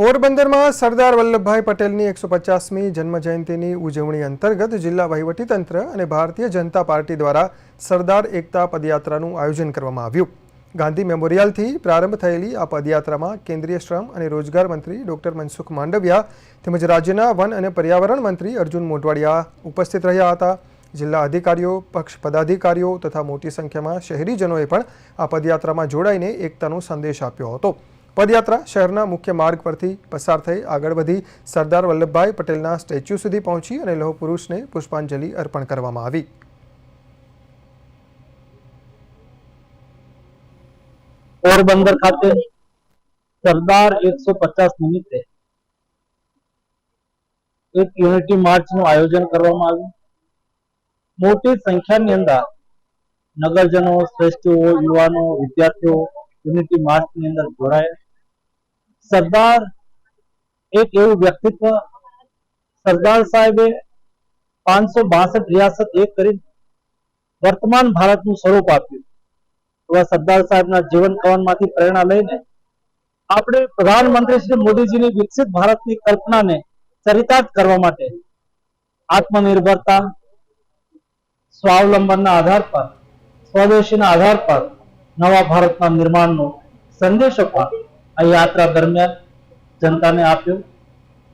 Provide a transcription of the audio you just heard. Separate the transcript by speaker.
Speaker 1: પોરબંદરમાં સરદાર વલ્લભભાઈ પટેલની એકસો પચાસમી જન્મજયંતિની ઉજવણી અંતર્ગત જિલ્લા વહીવટીતંત્ર અને ભારતીય જનતા પાર્ટી દ્વારા સરદાર એકતા પદયાત્રાનું આયોજન કરવામાં આવ્યું. ગાંધી મેમોરિયલથી પ્રારંભ થયેલી આ પદયાત્રામાં કેન્દ્રીય શ્રમ અને રોજગાર મંત્રી ડોક્ટર મનસુખ માંડવિયા તેમજ રાજ્યના વન અને પર્યાવરણ મંત્રી અર્જુન મોઢવાડિયા ઉપસ્થિત રહ્યા હતા. જિલ્લા અધિકારીઓ, પક્ષ પદાધિકારીઓ તથા મોટી સંખ્યામાં શહેરીજનોએ પણ આ પદયાત્રામાં જોડાઈને એકતાનો સંદેશ આપ્યો હતો. પદયાત્રા શહેરના મુખ્ય માર્ગ પરથી પસાર થઈ આગળ વધી સરદાર વલ્લભભાઈ પટેલના સ્ટેચ્યુ સુધી પહોંચી અને લોહ પુષ્પાંજલિ અર્પણ કરવામાં આવી.
Speaker 2: પોરબંદર ખાતે સરદાર એકસો પચાસ નિમિત્તે એક યુનિટી માર્ચનું આયોજન કરવામાં આવ્યું. મોટી સંખ્યાની અંદર નગરજનો, શ્રેષ્ઠીઓ, યુવાનો, વિદ્યાર્થીઓ યુનિટી માર્ચની અંદર જોડાયા. સરદાર એક એવું વ્યક્તિત્વ સરદાર સાહેબે પાંચસો બાસઠ રિયાસત એક કરી વર્તમાન ભારતનું સ્વરૂપ આપ્યું. એવા સરદાર સાહેબના જીવન કવનમાંથી પ્રેરણા લઈને આપણે પ્રધાનમંત્રી શ્રી મોદીજીની વિકસિત ભારતની કલ્પનાને ચરિતાર્થ કરવા માટે આત્મનિર્ભરતા, સ્વાવલંબનના આધાર પર, સ્વદેશીના આધાર પર નવા ભારતના નિર્માણનો સંદેશો પણ આ યાત્રા દરમિયાન જનતાને આપ્યો